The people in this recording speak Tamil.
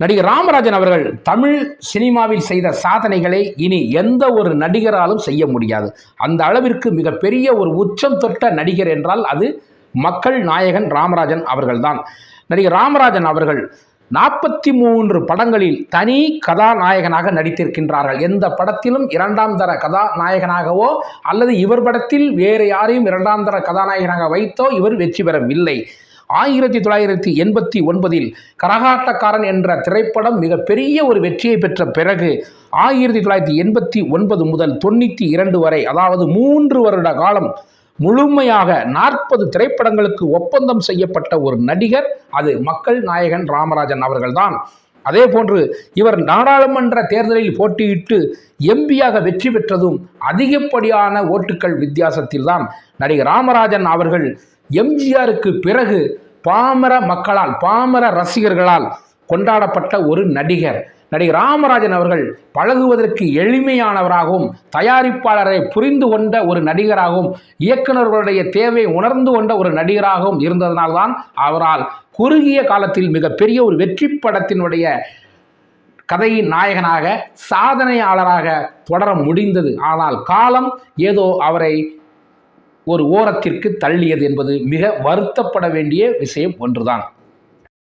நடிகர் ராமராஜன் அவர்கள் தமிழ் சினிமாவில் செய்த சாதனைகளை இனி எந்த ஒரு நடிகராலும் செய்ய முடியாது. அந்த அளவிற்கு மிகப்பெரிய ஒரு உச்சம் தொட்ட நடிகர் என்றால் அது மக்கள் நாயகன் ராமராஜன் அவர்கள்தான். நடிகர் ராமராஜன் அவர்கள் நாற்பத்தி மூன்று படங்களில் தனி கதாநாயகனாக நடித்திருக்கின்றார்கள். எந்த படத்திலும் இரண்டாம் தர கதாநாயகனாகவோ அல்லது இவர் படத்தில் வேறு யாரையும் இரண்டாம் தர கதாநாயகனாக வைத்தோ இவர் வெற்றி பெறவில்லை. ஆயிரத்தி தொள்ளாயிரத்தி எண்பத்தி ஒன்பதில் கரகாட்டக்காரன் என்ற திரைப்படம் மிகப்பெரிய ஒரு வெற்றியை பெற்ற பிறகு ஆயிரத்தி தொள்ளாயிரத்தி எண்பத்தி ஒன்பது முதல் தொண்ணூற்றி இரண்டு வரை அதாவது மூன்று வருட காலம் முழுமையாக நாற்பது திரைப்படங்களுக்கு ஒப்பந்தம் செய்யப்பட்ட ஒரு நடிகர் அது மக்கள் நாயகன் ராமராஜன் அவர்கள்தான். அதே போன்று இவர் நாடாளுமன்ற தேர்தலில் போட்டியிட்டு எம்பியாக வெற்றி பெற்றதும் அதிகப்படியான ஓட்டுக்கள் வித்தியாசத்தில்தான் நடிகர் ராமராஜன் அவர்கள் எம்ஜிஆருக்கு பிறகு பாமர மக்களால் பாமர ரசிகர்களால் கொண்டாடப்பட்ட ஒரு நடிகர். நடிகர் ராமராஜன் அவர்கள் பழகுவதற்கு எளிமையானவராகவும் தயாரிப்பாளரை புரிந்து கொண்ட ஒரு நடிகராகவும் இயக்குநர்களுடைய தேவை உணர்ந்து கொண்ட ஒரு நடிகராகவும் இருந்ததனால்தான் அவரால் குறுகிய காலத்தில் மிகப்பெரிய ஒரு வெற்றி படத்தினுடைய கதையின் நாயகனாக சாதனையாளராக தொடர முடிந்தது. ஆனால் காலம் ஏதோ அவரை ஒரு ஓரத்திற்கு தள்ளியது என்பது மிக வருத்தப்பட வேண்டிய விஷயம் ஒன்றுதான்.